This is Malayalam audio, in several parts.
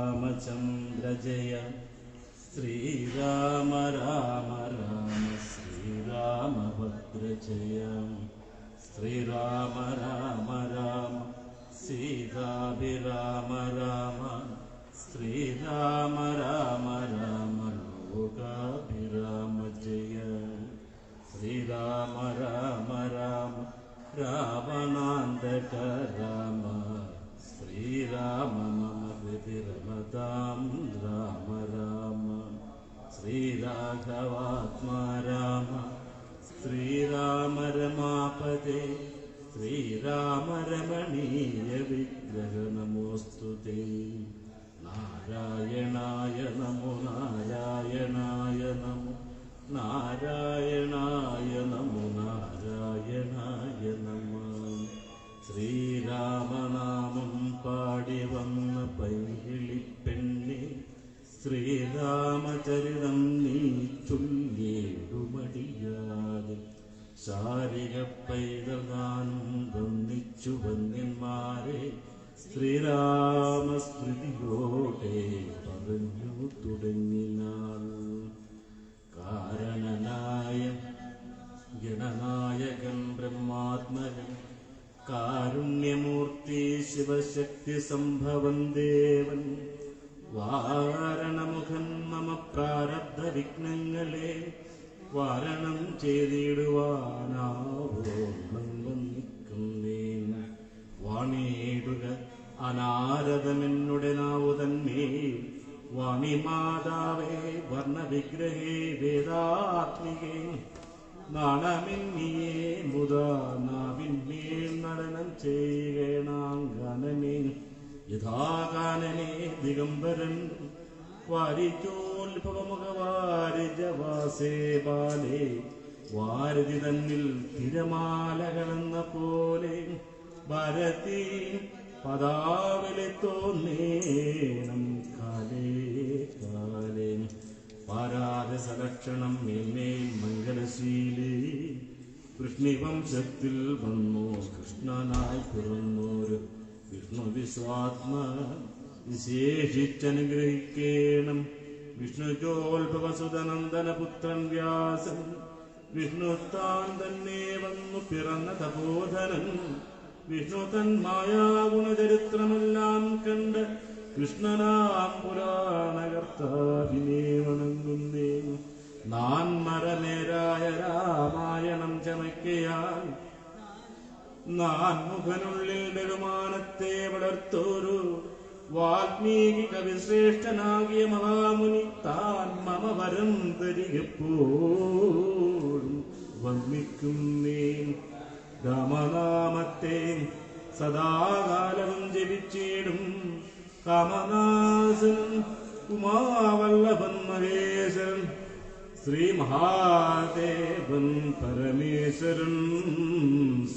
रामचन्द्र जय श्रीराम राम राम श्रीरामभद्र जय श्रीराम राम राम सीताभिराम राम। श्रीराम राम राम लोकाभिराम जय श्रीराम राम राम रामनान्दट राम। श्रीराम राम राम श्रीराघवात्मा राम। श्रीरामरमापते श्रीरामरमणीय विग्रह नमोऽस्तु ते। नारायणाय नमो नारायणाय नमो। नारायणाय नमो नारायणाय नमः। श्री ശ്രീരാമചരിതം നീ ചൊല്ലിടുമടിയാതെ ശാരിക പൈതൃകാനും വന്നിച്ചു വന്യന്മാരെ ശ്രീരാമസ്മൃതിയോടെ പറഞ്ഞു തുടങ്ങിനാൾ കാരണനായ ഗണനായകൻ ബ്രഹ്മാത്മകൻ കാരുണ്യമൂർത്തി ശിവശക്തി സംഭവൻ ദേവൻ വാരണമുഖൻ മമ പ്രാരബ്ധ വിഘ്നങ്ങളെ വാരണം ചെയ്തിടുവാനാവോളം വന്നിക്കുന്നേൻ വാണിയിടുക അനാരതമെന്നുടെ നാവു തന്മേൽ വാണി മാതാവേ വർണവിഗ്രഹേ വേദാത്മികേ. നാണമിന്നിയേ മുതാ നാവിന്മേൽ നടനം ചെയ്യണാങ്കനനെ യഥാകാനനെ ദിഗംബരൻ വാരിജോത്ഭവമുഖവാരിജവാസേ ബാലേ വാരതി തന്നിൽ തിരമാലകളെന്ന പോലെ ഭരതി പദാവിലെ തോന്നേനം കാലേ കാലേ. പാരാത സലക്ഷണം മേന്മേൽ മംഗളശീലേ കൃഷ്ണിവംശത്തിൽ വന്നു കൃഷ്ണനായി പിറന്നോര് വിഷ്ണു വിശ്വാത്മ വിശേഷിച്ചനുഗ്രഹിക്കേണം. വിഷ്ണുജോത്ഭവസുതനന്ദന പുത്രൻ വ്യാസൻ വിഷ്ണു താൻ തന്നെ വന്നു പിറന്ന തപോധനൻ വിഷ്ണു തൻ മായാഗുണചരിത്രമെല്ലാം കണ്ട് കൃഷ്ണനാം പുരാണകർത്താവിനെ വണങ്ങുന്നേ നാൻ മരനേരായ രാമായണം ചമയ്ക്കയാൽ നാൻമുഖനുള്ളിൽ ബഹുമാനത്തെ വളർത്തോരു വാൽമീകി കവിശ്രേഷ്ഠനാകിയ മഹാമുനി താൻ മമ വരം തരികപ്പോഴും വന്നിക്കുന്നേ രാമനാമത്തെ സദാകാലവും ജപിച്ചിടും കാമനാസൻ ഉമാവല്ലഭൻ മഹേശ്വരൻ ശ്രീ മഹാദേവൻ പരമേശ്വരൻ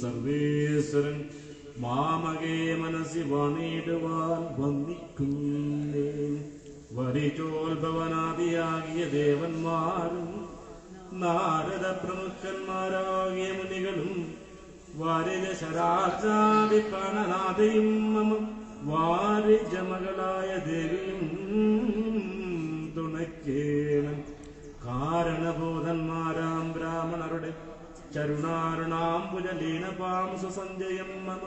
സർവേശ്വരൻ മാമകേ മനസ്സി വണിടുവാൻ വന്നിക്കുന്നേ വരിചോത്ഭവനാദിയാകിയ ദേവന്മാരും നാരദ പ്രമുഖന്മാരാകിയ മുനികളും വാരിജ ശരാചാരി പ്രാണനാഥയും മമ വാരിജമകളായ ദേവിയും തുണയ്ക്കേണം കാരണബോധന്മാരാം ബ്രാഹ്മണരുടെ ചരുണാരുണാംബുജലീനപാം മമ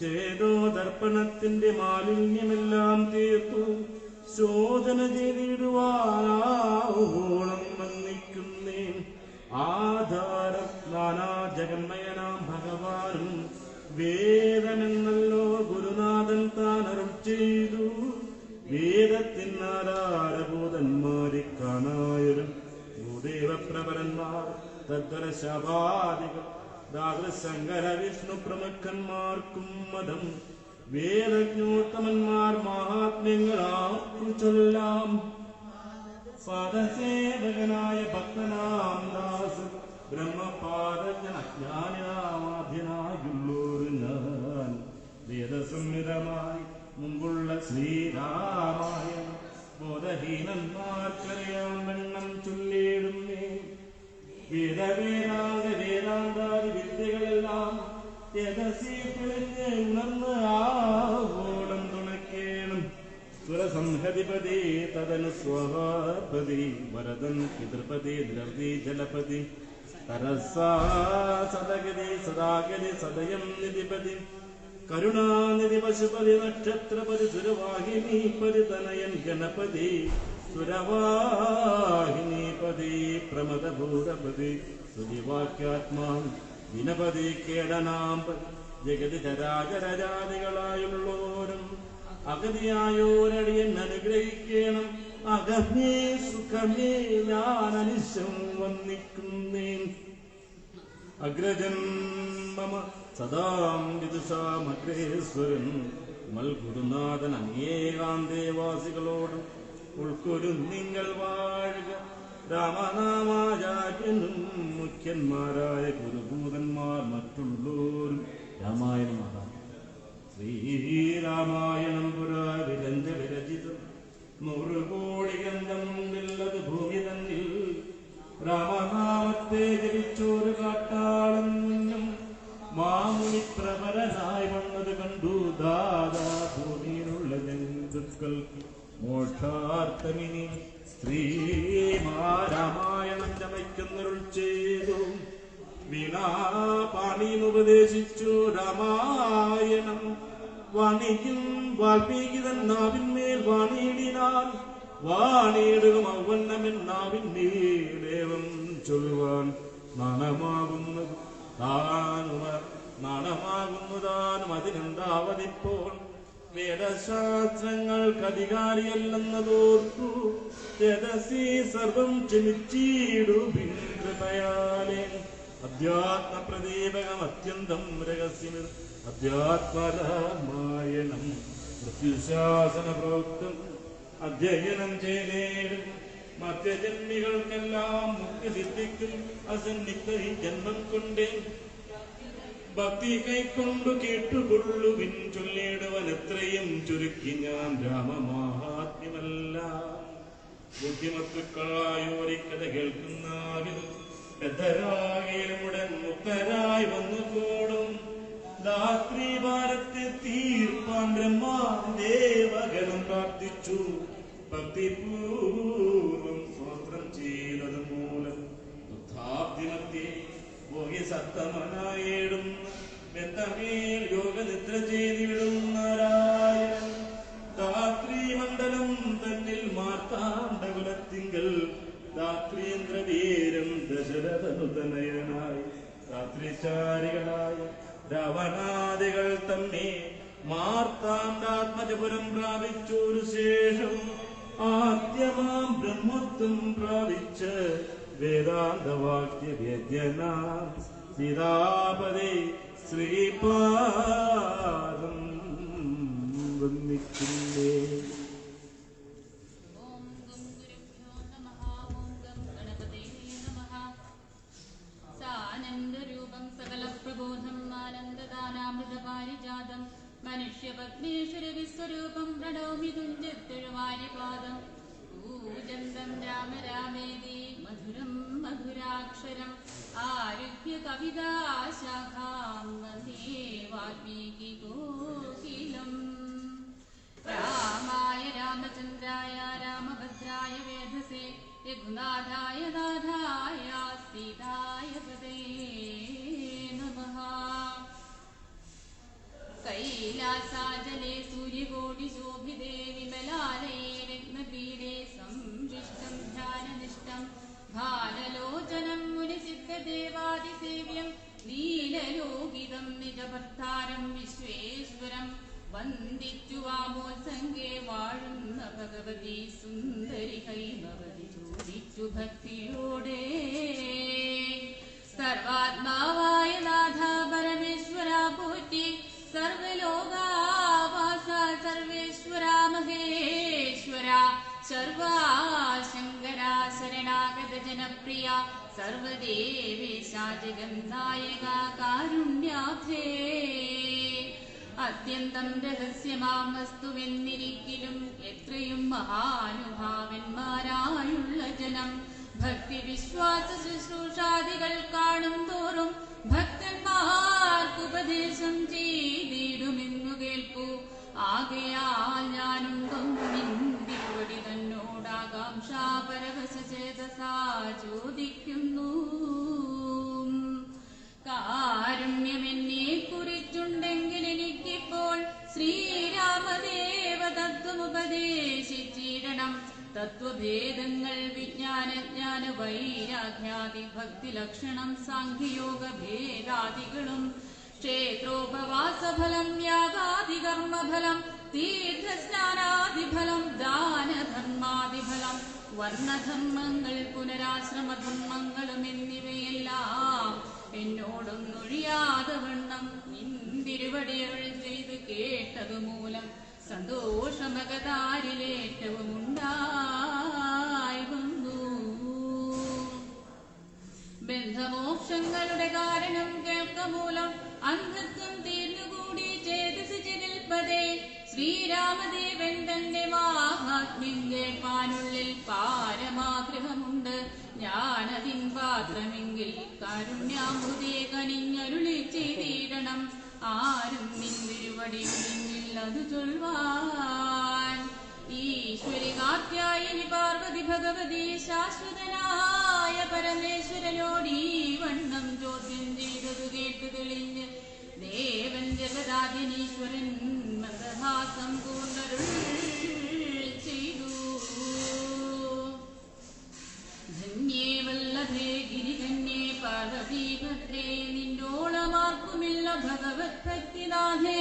ചേതോ ദർപ്പണത്തിന്റെ മാലിന്യമെല്ലാം തീർത്തു. ശോധന ചെയ്തിടുവാനാവോളം വന്നിക്കുന്നേ ആധാരം നാനാ ജഗന്മയനാം ഭഗവാനും വേദമെന്നല്ലോ ഗുരുനാഥൻ താൻ അരുൾ ചെയ്തു. വേദത്തിനാരാരഭൂതന്മാരെ കാണായൊരു ഭൂദേവപ്രവരന്മാർ തദ്വര ശപാദികൾ ദാതൃശങ്കര വിഷ്ണു പ്രമുഖന്മാർക്കും മതം വേദജ്ഞോത്തമന്മാർ മഹാത്മ്യങ്ങളാർക്കും ചൊല്ലാം. പാദസേവകനായ ഭക്തനാം ദാസ് ബ്രഹ്മപാദജ്ഞാനാമാധ്യനായുള്ളൊരു ഞാൻ. വേദസംഹിതമായി മുമ്പുള്ള ശ്രീരാമായണം ബോധഹീനന്മാർക്കറിയാം വെണ്ണം ചൊല്ലിയിടുന്നേ. വേദവേദാന്ത സുരസം സംഹതിപതി തദനു സ്വഹാപതി വരദൻ പിതൃപതി ദ്രവതി ജലപതി. തരസാ സദഗതി സദാഗതി സദയം നിധിപതി. കരുണാനിധി പശുപതി നക്ഷത്രപതി സുരവാഹിനി പരിതനയൻ ഗണപതി. സുരവാഹിനീപതി പ്രമദഭൂതപതി. സുതിവാക്യാത്മാ ദിനപതി കേടനാം ജഗതി ചരാചരജാതികളായുള്ളോരും അഗതിയായോരടിയൻ അനുഗ്രഹിക്കണം അകമേ സുഖമേ ഞാൻ അനിശം വന്നിക്കുന്നേൻ. അഗ്രജൻ മമ സദാം വിദുഷാമഗ്രേശ്വരൻ മൽഗുരുനാഥൻ അനേകാന്തേവാസികളോട് ഉൾക്കൊരു നിങ്ങൾ വാഴുക. രാമനാമാചാര്യനും മുഖ്യന്മാരായ ഗുരുഭൂതന്മാർ മറ്റുള്ളോരും. രാമായണമാകാം ശ്രീരാമായണം പുരാ വിരഞ്ജ വിരചിതം നൂറ് കോടി ഗന്ധമുണ്ടല്ലത് ഭൂമി തന്നിൽ. രാമനാമത്തെ ജപിച്ചോരു കാട്ടാളും മാമുനി പ്രബലനായി വന്നത് കണ്ടു. ദാദാ ഭൂമിയിലുള്ള ജന്തുക്കൾക്ക് മോക്ഷാർത്ഥമിനി ശ്രീമാരാമായണം ചമയ്ക്കുന്നൊരു ചെയ്തു. വീണാപാണിയുപദേശിച്ചു രാമായണം. വാണിക്കും വാൽമീകിതൻ നാവിന്മേൽ വാണിയിടിനാൻ വാണിയിടും ഔവന്നമെൻ നാവിന്മേദേവം ചൊല്ലുവാൻ നാണമാകുന്നത് താനുമ നാണമാകുന്നു താനും അതിനെന്താവതിപ്പോൾ? വേദശാസ്ത്രങ്ങൾക്ക് അധികാരിയല്ലെന്നതോർത്തു രഥസി സർവം ക്ഷമിച്ചിടു കൃപയാലേ. അധ്യാത്മ പ്രദീപകം അത്യന്തം രഹസ്യം അധ്യാത്മരാമായണം മൃത്യുശാസന പ്രവൃത്തം അധ്യയനം ചെയ്തേടും. മധ്യജന്മികൾക്കെല്ലാം മുക്തി സിദ്ധിക്കും. അസന്നിഗ്ധ ഈ ജന്മം കൊണ്ടേ. ഭക്തി കൈക്കൊണ്ടു കേട്ടുകൊള്ളുവിൻ ചൊല്ലിയിടുവൻ എത്രയും ചുരുക്കി ഞാൻ രാമമാഹാത്മ്യമല്ല. ബുദ്ധിമത്തുക്കളായോരിക്കഥ കേൾക്കുന്നാവിൽ പെദ്ധരാകേലുമുടൻ മുക്തരായി വന്നു കൂടും രാത്രി ഭാരത്തെ തീർപ്പാൻ ബ്രഹ്മാദേവഗണം പ്രാർത്ഥിച്ചു. ഭക്തിപൂർവം സ്വോത്രം ചെയ്തത് മൂലം ബുദ്ധാബ്ദിമത്തെ ഭോഗി मनुष्यपद्मेश्वर विस्वरूपं प्रणो मि तुळुवारिपादम् ऊजन्दं राम रामेदि मधुरं मधुराक्षरम् आरुह्य कविदा शाखां मधे वाल्पीकि रामाय रामचन्द्राय रामभद्राय वेधसे रघुनाथाय नाथाय सीताय पदे കൈലാസാചലേ സൂര്യകോടിശോഭിതേ വിമലാലയേ രത്നപീഠേ സംവിഷ്ടം ധ്യാനനിഷ്ടം ഭാരലോചനം മുനിസിദ്ധദേവാദിസേവ്യം നീലലോകിതം നിജഭർത്താരം വിശ്വേശ്വരം. വന്ദിച്ചു വാമോത്സംഗേ വാഴുന്ന ഭഗവതി സുന്ദരി കൈമവതി ചോദിച്ചു ഭക്തിയോടെ. സർവാത്മാവായ ജനപ്രിയ സർവദേവേശ ജഗന്നായക കാരുണ്യാഭേ അത്യന്തം രഹസ്യമാം വസ്തുവെന്നിരിക്കലും എത്രയും മഹാനുഭാവന്മാരായുള്ള ജനം. ഭക്തി വിശ്വാസ ശുശ്രൂഷാദികൾ കാണും തോറും ഭക്തന്മാർക്കുപദേശം ചെയ്തിടുമെന്നു കേൾപ്പു ആകയാൽ ഞാനും നിൻ ചോദിക്കുന്നു. കാരുണ്യമെന്നെ കുറിച്ചുണ്ടെങ്കിൽ എനിക്കിപ്പോൾ ശ്രീരാമദേവ തത്വമുപദേശിച്ചിടണം തത്വഭേദങ്ങൾ വിജ്ഞാനജ്ഞാന വൈരാഗ്യാദി ഭക്തി ലക്ഷണം സാഖ്യയോഗ ഭേദാദികളും ക്ഷേത്രോപവാസഫലം യാഗാദി കർമ്മഫലം തീർത്ഥസ്നാനാദിഫലം ദാനധർമാദിഫലം വർണധർമ്മങ്ങൾ പുനരാശ്രമധർമ്മങ്ങളും എന്നിവയെല്ലാം എന്നോടൊന്നൊഴിയാതെ വണ്ണം നിന്തിരുവടിയവൾ ചെയ്ത് കേട്ടതു മൂലം സന്തോഷമകതാരിലേറ്റവും ഉണ്ടായി വന്നു. ബന്ധമോക്ഷങ്ങളുടെ കാരണം കേൾക്ക മൂലം അന്ധത്വം തീർന്നുകൂടി ചേതസ് ചിരിൽപ്പതേ ശ്രീരാമദേവൻ തന്റെ മാഹാത്മ്യം കേൾപ്പാനുള്ളിൽ പാരമാഗ്രഹമുണ്ട്. ഞാനതിൻ പാത്രമെങ്കിൽ കാരുണ്യാമൃതേ കനിഞ്ഞരുളി ചെയ്തിടണം. ആരും നിന്തിരുവടി അത് ചൊൽവാൻ. ഈശ്വരി കാത്യായനി പാർവതി ഭഗവതി ശാശ്വതനായ പരമേശ്വരനോട് ഈ വണ്ണം ചോദ്യം ചെയ്തതു കേട്ടു തെളിഞ്ഞ് ദേവൻ ജഗദാദിനീശ്വരൻ മന്ദഹാസം പൂർണരുൾ ചെയ്തു. ധന്യേ വല്ലഭേ ഗിരിധന്യേ പാർവതി ഭദ്രേ നിന്നോളമാർക്കുമില്ല ഭഗവത് ഭക്തിനാഥേ.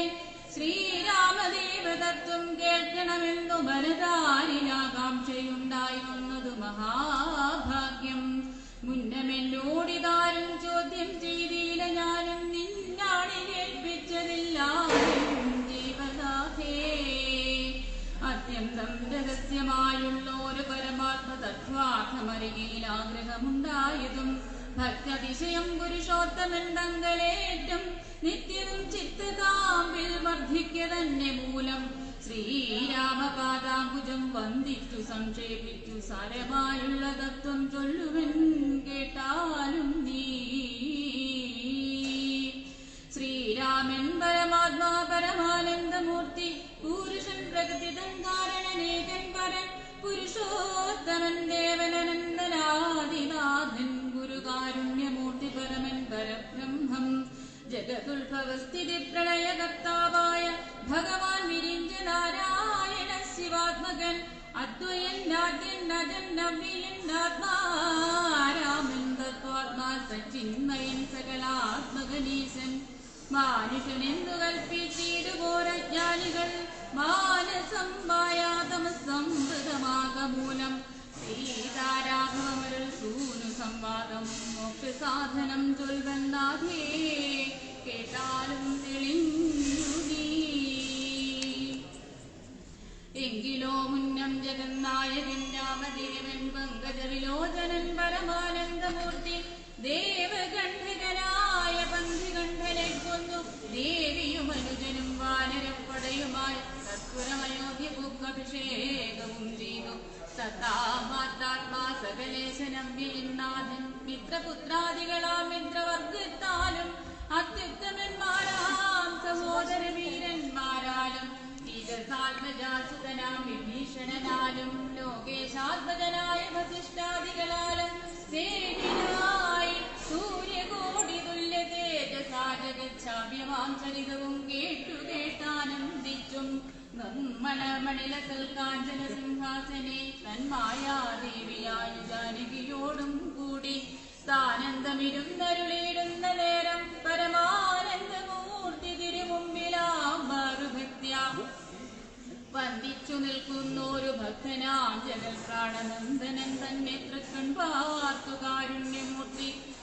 ശ്രീരാമദേവതത്വം കേൾക്കണമെന്നു മനതാരിലാകാംക്ഷയുണ്ടായി വന്നതു മഹാഭാഗ്യം. തത്വാർത്ഥമറിയിൽ ആഗ്രഹമുണ്ടായതും ഭക്തതിശയം പുരുഷോത്തമൻ തങ്കലേറ്റം നിത്യവും ചിത്തകാമ്പിൽ വർദ്ധിക്ക തന്നെ മൂലം ശ്രീരാമപാദാംബുജം വന്ദിച്ചു സംക്ഷേപിച്ചു. സാരമായുള്ള തത്വം ചൊല്ലുവൻ കേട്ടാലും നീ. ശ്രീരാമൻ പരമാത്മാ പരമാനന്ദമൂർത്തി പുരുഷൻ പ്രകൃതിതൻ കാരണനേകൻ പരൻ പുരുഷോത്തമൻ ദേവനനന്ദനാദിനാഥൻ ഗുരുകാരുണ്യമൂർത്തി പരമൻ പരബ്രഹ്മം. ജഗതുത്ഭവസ്ഥിതി പ്രളയകർത്താവായ ഭഗവാൻ വിരിഞ്ച നാരായണ ശിവാത്മകൻ. അദ്വയൻ നാദ്യൻ നജൻ നവ്യൻ ആത്മാരാമൻ തത്വാത്മാ സച്ചിന്മയൻ സകലാത്മകനീശൻ. മാനുഷനെന്തു കൽപ്പിച്ചിടുപോരജ്ഞാനികൾ മാനസം മായാതമസംവൃതമാകമൂലം സീതാരാഘവമരുൾ സൂനു സംവാദം. മോക്ഷ സാധനം ചൊൽവന്നാഥേ കേട്ടാലും തെളിഞ്ഞു എങ്കിലോ മുന്നം ജഗന്നായകൻ രാമദേവൻ പങ്കജവിലോചനൻ പരമാനന്ദമൂർത്തി കൊന്നു ദേവിയും അനുജനും വാനരപ്പടയുമായി സത്വരമയോധ്യ പൂക്കഭിഷേകവും ചെയ്തു. സത്താമാത്മാ സകലേശനം നാഥൻ മിത്രപുത്രാദികളാം മിത്രവർഗത്താലും അത്യുത്തമന്മാരാം സഹോദര വീരന്മാരാലും ഈജസാത്മജാസുതനാം വിഭീഷണനാലും ലോകേശാത്മജനായ വസിഷ്ഠാദികളാലും സേവിനായി സൂര്യകോടി ചരിതവും കേട്ടു കേട്ടാനന്ദിച്ചും നിർമ്മലമണില സൽക്കാഞ്ചന സിംഹാസനെ തന്മായാദേവിയായ ജാനകിയോടും കൂടി സാനന്ദമിരുന്നരുളിയിടുന്ന നേരം പരമാനന്ദമൂർത്തി തിരുമുമ്പിലാം ഭക്ത്യാ വന്ദിച്ചു നിൽക്കുന്നൊരു ഭക്തനാ ജഗൽ പ്രാണനന്ദനൻ തന്നെ തൃക്കൺ പാർത്തു കാരുണ്യമൂർത്തി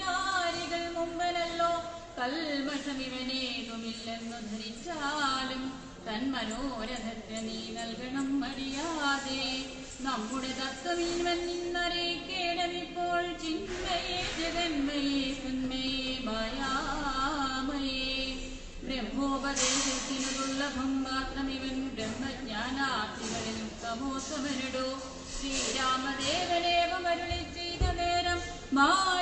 നിത്യ മുമ്പനല്ലോ മുമ്പലല്ലോ. കൽമഷം ഇവനേതുമില്ലെന്നു ധരിച്ചാലും തൻ മനോരഥത്തെ നീ നൽകണം മടിയാതെ. നമ്മുടെ തത്വം ഇവൻ നിന്നറിയിക്കേണമിപ്പോൾ ചിന്തയെ ചിന്മയേ ജഗന്മയേ സന്മയേ മായാമയേ. ബ്രഹ്മോപദേശത്തിനു ദുർലഭം മാത്രമിവൻ ബ്രഹ്മജ്ഞാനാർത്ഥികളിൽ ഉത്തമോത്തമരുടോ ശ്രീരാമദേവനേവം അരുളി ചെയ്ത നേരം മാരുതി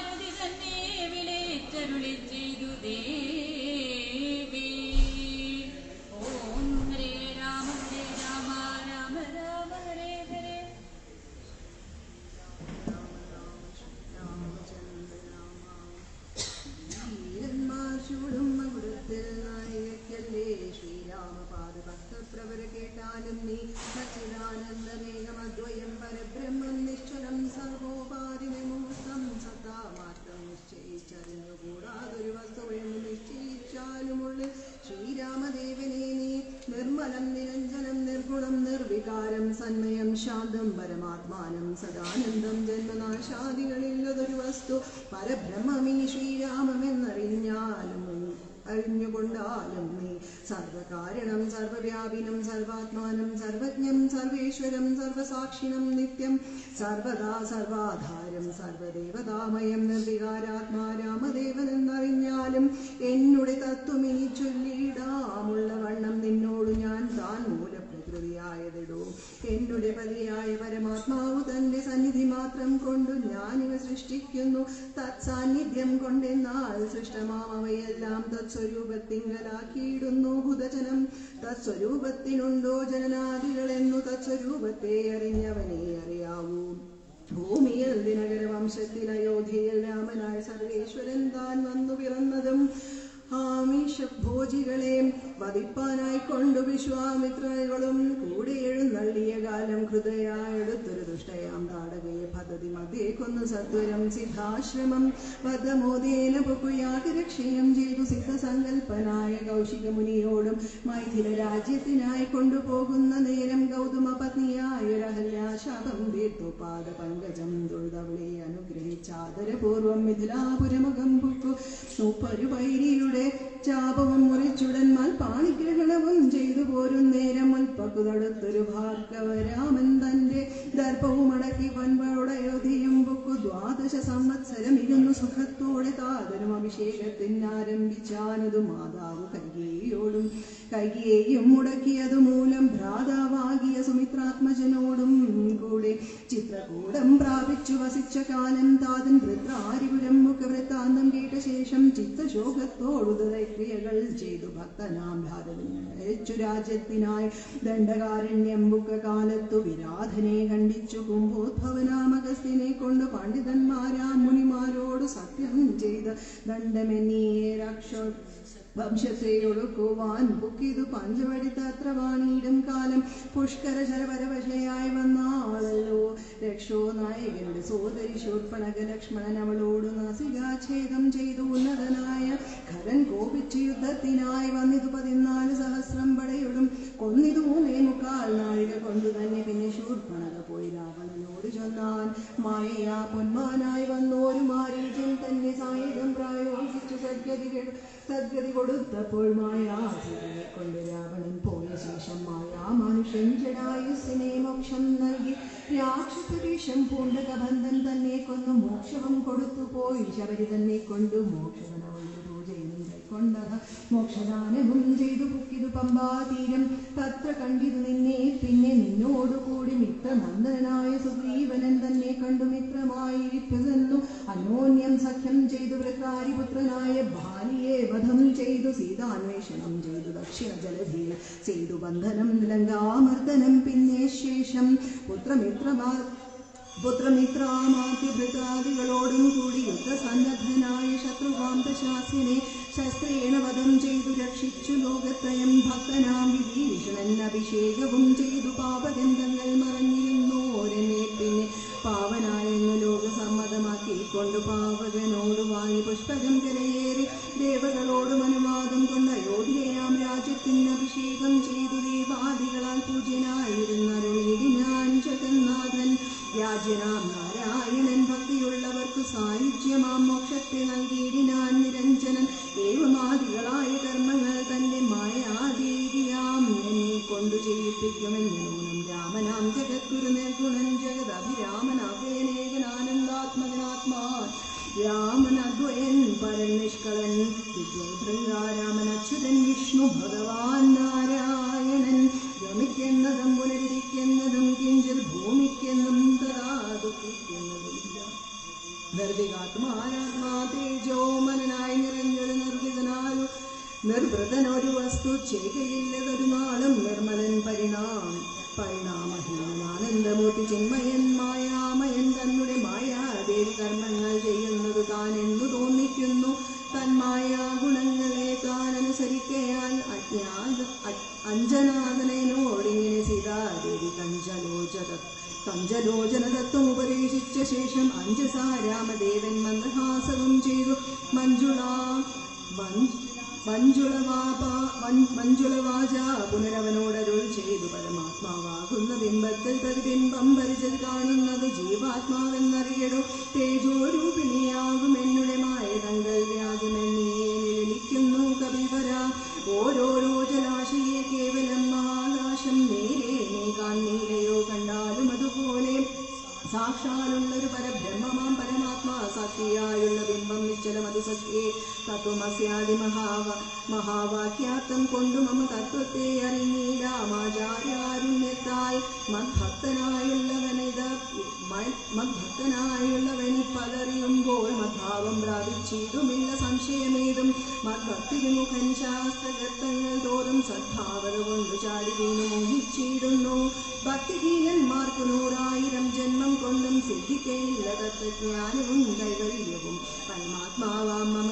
സന്മയം ശാന്തം പരമാത്മാനം സദാനന്ദം ജന്മനാശാദികളില്ലതൊരു വസ്തു. പരബ്രഹ്മമീ ശ്രീരാമമെന്നറിഞ്ഞാലും അറിഞ്ഞുകൊണ്ടാലും നീ സർവകാരണം സർവവ്യാപിനം സർവാത്മാനം സർവജ്ഞം സർവേശ്വരം സർവസാക്ഷിണം നിത്യം. സർവദാ സർവാധാരം സർവദേവതാമയം നിർവികാരാത്മാ രാമദേവൻ എന്നറിഞ്ഞാലും എന്നുടെ തത്വമിനി ചൊല്ലിയിടാമുള്ള വണ്ണം നിന്നോട് ഞാൻ താൻ മൂലപ്രകൃതിയായതിടൂ എന്നുടെ പതിയായ പരമാത്മാവ് തന്റെ സന്നിധി മാത്രം കൊണ്ടു ഞാനിവ സൃഷ്ടിക്കുന്നു. തത്സാന്നിധ്യം കൊണ്ടെന്നാൽ സൃഷ്ടമാം അവയെല്ലാം തത്സ്വരൂപത്തിങ്കലാക്കിയിടുന്നു ഹുതജനം തത്സ്വരൂപത്തിനുണ്ടോ ജനനാദികളെന്നു തത്സ്വരൂപത്തെ അറിഞ്ഞവനെ അറിയാവൂ. ഭൂമിയിൽ ദിനകര വംശത്തിൽ അയോധ്യയിൽ രാമനായ സർവേശ്വരൻ താൻ വന്നു പിറന്നതും ആമിഷഭോജികളെ വധിപ്പാനായി കൊണ്ടു വിശ്വാമിത്രകളും കൂടി എഴുന്നള്ളിയ കാലം ഹൃദയായെടുത്തൊരു ദുഷ്ടയാം താടകയെ പദ്ധതി മധ്യേ കൊന്നു സത്വരം സിദ്ധാശ്രമം. വധമോദേന പൊക്കുയാഗരക്ഷയം ചെയ്തു സിദ്ധസങ്കൽപ്പനായ കൗശിക മുനിയോടും മൈഥില രാജ്യത്തിനായി കൊണ്ടുപോകുന്ന നേരം ഗൗതമ പത്നിയായ രഹല്യാശാപം തീർത്തു. പാദ പങ്കജം തൊഴുതവളെ അനുഗ്രഹിച്ചാദരപൂർവം മിഥിലാപുരമുഖം പുക്കു മൂപ്പരു വൈരിയുടെ ചാപവും മുറിച്ചുടന്മാൽ പാണിഗ്രഹണവും ചെയ്തു പോരും. നേരം മുൽപ്പക്കു തടുത്തൊരു ഭാർഗവരാമൻ തന്റെ ദർഭവും അടക്കി വൻപടയോധിയും ബുക്കു ദ്വാദശ സംവത്സരം ഇരുന്നു സുഖത്തോടെ താതനും അഭിഷേകത്തിനാരംഭിച്ചാനതു മാതാവ് കൈകേയോടും. കൈകേയും മുടക്കിയതു മൂലം ഭ്രാതാവാകിയ സുമിത്രാത്മജനോടും കൂടെ ചിത്രകൂടം പ്രാപിച്ചു വസിച്ച കാലം താതൻ വൃത്രാരിപുരം മുഖവൃത്താന്തം കേട്ട ശേഷം ചിത്തശോകത്തോടുതല ക്രിയകൾ ചെയ്തു ഭക്തനാം ഭാരതച്ചു രാജ്യത്തിനായി ദണ്ഡകാരണ്യം ബുക്ക കാലത്തു വിരാധനെ ഖണ്ഡിച്ചു കുംഭോദ്ഭവനാമകസ്ഥിനെ കൊണ്ട് പണ്ഡിതന്മാരാ മുനിമാരോട് സത്യം ചെയ്ത് ദണ്ഡമെന്നിയേ രക്ഷോ വംശത്തെ ഒടുക്കുവാൻ ബുക്കിതു പഞ്ചവടി തത്രവാണിയിടും കാലം. പുഷ്കര ശരപരവശയായി വന്നാളല്ലോ. രക്ഷോ നായകരുടെ സോദരി ശൂർപ്പണക ലക്ഷ്മണൻ അവളോട് നാസികാഛേദം ചെയ്തു. ഉന്നതനായ ഖരൻ കോപിച്ച് യുദ്ധത്തിനായി വന്നിതു പതിനാല് സഹസ്രം പടയോടും. കൊന്നിതു മൂന്നേ മുക്കാൽ നാഴിക കൊണ്ടു തന്നെ പിന്നെ ശൂർപ്പണക പോയി രാവണനോട് ചൊന്നാൻ. മായയാ പൊന്മാനായി വന്നോരു മാരീചൻ തന്നെ സായുധം പ്രായോഗിച്ചു. സദ്ഗതി സദ്ഗതി കൊടുത്തപ്പോൾ മായാസുരനെ കൊണ്ട് രാവണൻ പോയ ശേഷം മായാ മനുഷ്യൻ ജടായുസിനെ മോക്ഷം നൽകി. രാക്ഷസവേഷം പൂണ്ട കബന്ധൻ തന്നെ കൊന്നു. മോക്ഷവും കൊടുത്തു പോയി. ശബരി തന്നെ കൊണ്ടു മോക്ഷവനവളുടെ കൈക്കൊണ്ടത് മോക്ഷദാനവും ചെയ്തു പുക്കിതു പമ്പാതീരം തത്ര കണ്ടിതു നിന്നെ പിന്നെ നിന്നോടുകൂടി മിത്രനന്ദനായ സുഗ്രീവനൻ തന്നെ കണ്ടു മിത്രമായിരിക്കുന്നു അന്യോന്യം സഖ്യം ചെയ്തു വൃത്താരിപുത്രനായ ഭാര്യയെ വധം ചെയ്തു. സീതാന്വേഷണം ചെയ്തു ദക്ഷിണ ജലധീര ചെയ്തു ബന്ധനം ലങ്കാമർദ്ദനം പിന്നെ ശേഷം പുത്രമിത്രമാ പുത്രമിത്രാമാത്യഭൃതാദികളോടും കൂടി യുദ്ധസന്നദ്ധനായ ശത്രുകാന്തശാസിനെ ശസ്ത്രേണ വധം ചെയ്തു രക്ഷിച്ചു ലോകത്രയം ഭക്തനാം വിഭീഷണൻ അഭിഷേകവും അച്യുതൻ വിഷ്ണു ഭഗവാൻ നാരായണൻ ഗമിക്കുന്നതും പുനരിരിക്കുന്നതും കിഞ്ചിൽ ഭൂമിക്കെന്നും തഥാ നിർവികാത്മാരാത്മാ നിർവികാത്മാനാത്മാ തേജോമനായി നിറഞ്ഞൊരു നിർവിതനാലു നിർവൃതനൊരു വസ്തു ചെയ്യുകയില്ലതൊരു നാളും നിർമ്മലൻ പരിണാം പരിണാമഹീനാനന്ദമൂർത്തി ചിന്മയൻ അ- അഞ്ജനാഥനോടിങ്ങനെ സീതാദേവി കഞ്ചലോചത കഞ്ചലോചന തത്വം ഉപദേശിച്ച ശേഷം അഞ്ജസാ രാമദേവൻ മന്ദഹാസവും ചെയ്തു. മഞ്ജുള മഞ്ജു മഞ്ജുളവാപ മഞ്ജുളവാച പുനരവനോടരുൾ ചെയ്തു. പരമാത്മാവാകുന്ന ബിംബത്തിൽ പ്രതിബിംബം പരിചൽ കാണുന്നത് ജീവാത്മാവെന്നറിയടോ തേജോരൂപിണിയാകും തത്വമസ്യാദി മഹാവ മഹാവാക്യാർത്ഥം കൊണ്ടു മമ തത്വത്തെ അറിഞ്ഞിടാമാചാര്യാരുണ്യത്താൽ മദ്ഭക്തനായുള്ളവനിത മദ്ഭക്തനായുള്ളവനി പതറിയുമ്പോൾ മദ്ഭാവം പ്രാപിച്ചിടുമില്ല സംശയമേതും. മദ്ഭക്തി വിമുഖൻ ശാസ്ത്രകർത്തങ്ങൾ തോറും സദ്ഭാവന കൊണ്ടു ചാടി വീണു മോഹിച്ചിടുന്നു. ഭക്തിഹീനന്മാർക്കു നൂറായിരം ജന്മം കൊണ്ടും സിദ്ധിക്കയില്ല തത്വജ്ഞാനവും കൈവല്യവും. പരമാത്മാവാം മമ